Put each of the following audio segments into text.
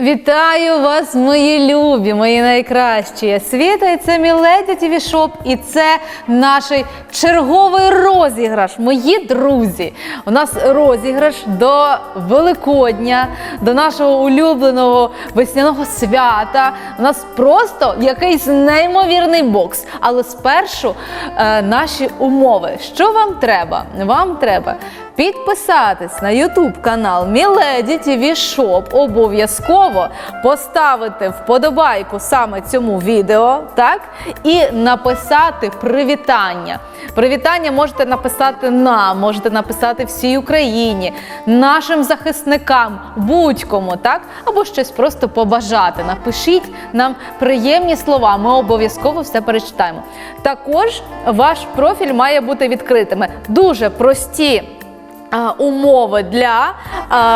Вітаю вас, мої любі, мої найкращі. Світа і це Міледі Шоп, і це наш черговий розіграш. Мої друзі. У нас розіграш до Великодня, до нашого улюбленого весняного свята. У нас просто якийсь неймовірний бокс. Але спершу е, наші умови. Що вам треба? Вам треба підписатись на YouTube канал Міледі ТВ Шоп. Обов'язково поставити вподобайку саме цьому відео, так? І написати привітання. Привітання можете написати нам, можете написати всій Україні, нашим захисникам, будь-кому, так? Або щось просто побажати. Напишіть нам приємні слова. Ми обов'язково все перечитаємо. Також ваш профіль має бути відкритими. Дуже прості умови для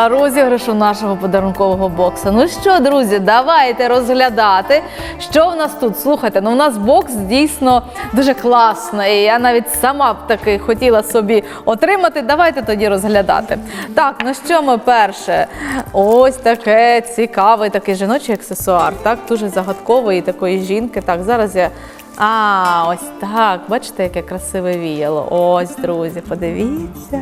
розіграшу нашого подарункового боксу. Ну що, друзі, давайте розглядати, що в нас тут. Слухайте, ну у нас бокс дійсно дуже класний. Я навіть сама б таки хотіла собі отримати. Давайте тоді розглядати. Так, ну що ми перше? Ось таке цікавий такий жіночий аксесуар. Так, дуже загадковий такої жінки. Так, зараз я. А, ось так. Бачите, яке красиве віяло. Ось, друзі, подивіться.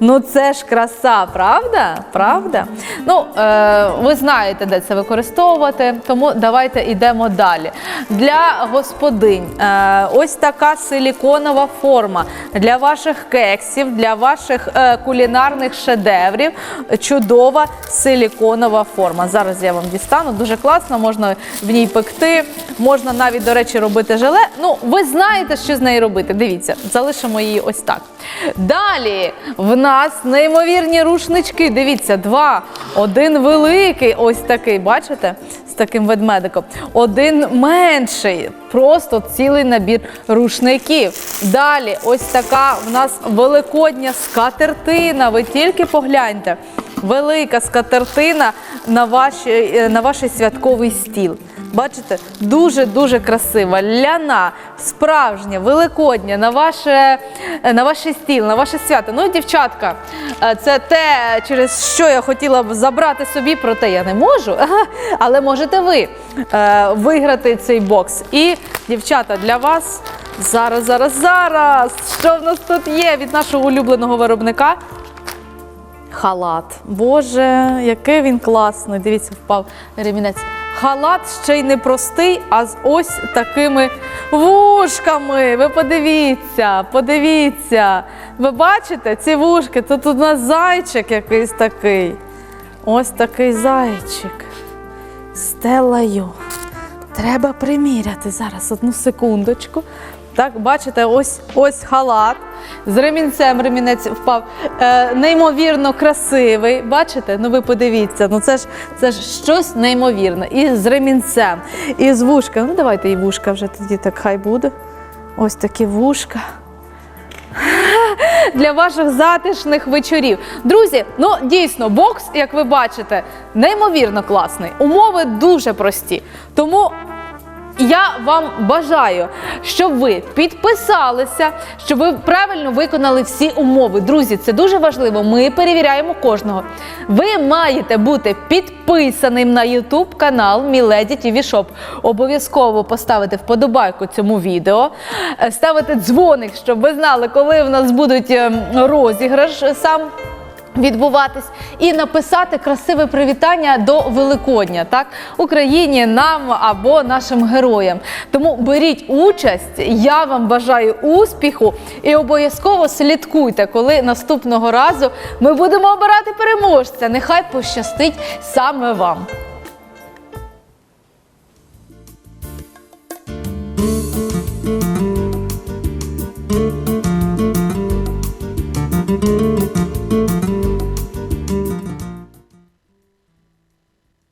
Ну, це ж краса, правда? Правда? Правда? Ну, е, ви знаєте, де це використовувати, тому давайте йдемо далі. Для господинь е, ось така силіконова форма для ваших кексів, для ваших е, кулінарних шедеврів. Чудова силіконова форма. Зараз я вам дістану. Дуже класно, можна в ній пекти, можна навіть, до речі, робити желе. Ну, ви знаєте, що з нею робити. Дивіться, залишимо її ось так. Далі в нас неймовірні рушнички. Дивіться, два. Один великий, ось такий, бачите? З таким ведмедиком. Один менший, просто цілий набір рушників. Далі, ось така в нас великодня скатертина. Ви тільки погляньте. Велика скатертина на, ваші, е, на ваш святковий стіл. Бачите, дуже-дуже красива. Ляна, справжня, великодня, на ваше, е, на ваш стіл, на ваше свято. Ну, дівчатка, це те, через що я хотіла б забрати собі, проте я не можу. Але можете ви е, виграти цей бокс. І, дівчата, для вас зараз, зараз, зараз. Що в нас тут є від нашого улюбленого виробника? Халат. Боже, який він класний. Дивіться, впав ремінець. Халат ще й не простий, а з ось такими вушками. Ви подивіться, подивіться. Ви бачите ці вушки? Тут у нас зайчик якийсь такий. Ось такий зайчик. Стелаю. Треба приміряти зараз одну секундочку. Так, бачите, ось ось халат. З ремінцем ремінець впав. Е, неймовірно красивий. Бачите? Ну ви подивіться, ну це ж це ж щось неймовірне. І з ремінцем, і з вушками. Ну давайте і вушка вже тоді так хай буде. Ось такі вушка. Для ваших затишних вечорів. Друзі, ну дійсно, бокс, як ви бачите, неймовірно класний. Умови дуже прості. Тому я вам бажаю, щоб ви підписалися, щоб ви правильно виконали всі умови. Друзі, це дуже важливо. Ми перевіряємо кожного. Ви маєте бути підписаним на YouTube канал Міледі ТВ Шоп. Обов'язково поставити вподобайку цьому відео, е, ставити дзвоник, щоб ви знали, коли в нас будуть ем, розіграш сам відбуватись і написати красиве привітання до Великодня, так Україні, нам або нашим героям. Тому беріть участь. Я вам бажаю успіху і обов'язково слідкуйте, коли наступного разу ми будемо обирати переможця. Нехай пощастить саме вам.